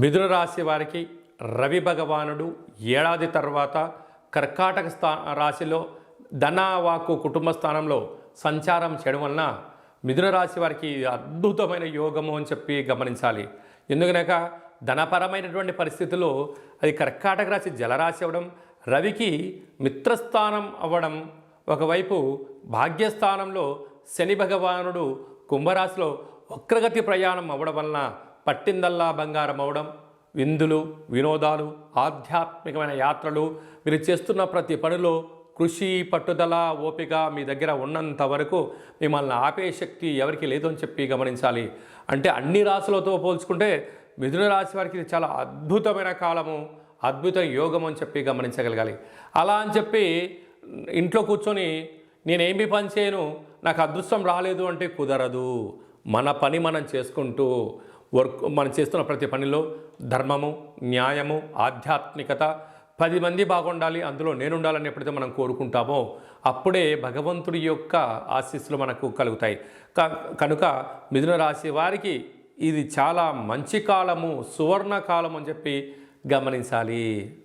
మిథున రాశి వారికి రవి భగవానుడు ఏడాది తర్వాత కర్కాటక స్థా రాశిలో ధనావాకు కుటుంబ స్థానంలో సంచారం చేయడం వలన మిథున రాశి వారికి అద్భుతమైన యోగము అని చెప్పి గమనించాలి. ఎందుకనక ధనపరమైనటువంటి పరిస్థితుల్లో అది కర్కాటక రాశి జలరాశి అవ్వడం రవికి మిత్రస్థానం అవ్వడం ఒకవైపు భాగ్యస్థానంలో శని భగవానుడు కుంభరాశిలో వక్రగతి ప్రయాణం అవ్వడం వలన పట్టిందల్లా బంగారం అవడం విందులు వినోదాలు ఆధ్యాత్మికమైన యాత్రలు మీరు చేస్తున్న ప్రతి పనిలో కృషి పట్టుదల ఓపిక మీ దగ్గర ఉన్నంత వరకు మిమ్మల్ని ఆపే శక్తి ఎవరికి లేదు అని చెప్పి గమనించాలి. అంటే అన్ని రాశులతో పోల్చుకుంటే మిథున రాశి వారికి ఇది చాలా అద్భుతమైన కాలము అద్భుత యోగం అని చెప్పి గమనించగలగాలి. అలా అని చెప్పి ఇంట్లో కూర్చొని నేనేమి పని చేయను నాకు అదృష్టం రాలేదు అంటే కుదరదు. మన పని మనం చేసుకుంటూ వర్క్ మనం చేస్తున్న ప్రతి పనిలో ధర్మము న్యాయము ఆధ్యాత్మికత పది మంది బాగుండాలి అందులో నేను ఉండాలని ఎప్పుడైతే మనం కోరుకుంటామో అప్పుడే భగవంతుడి యొక్క ఆశీస్సులు మనకు కలుగుతాయి. క- కనుక మిథున రాశి వారికి ఇది చాలా మంచి కాలము సువర్ణ కాలం అని చెప్పి గమనించాలి.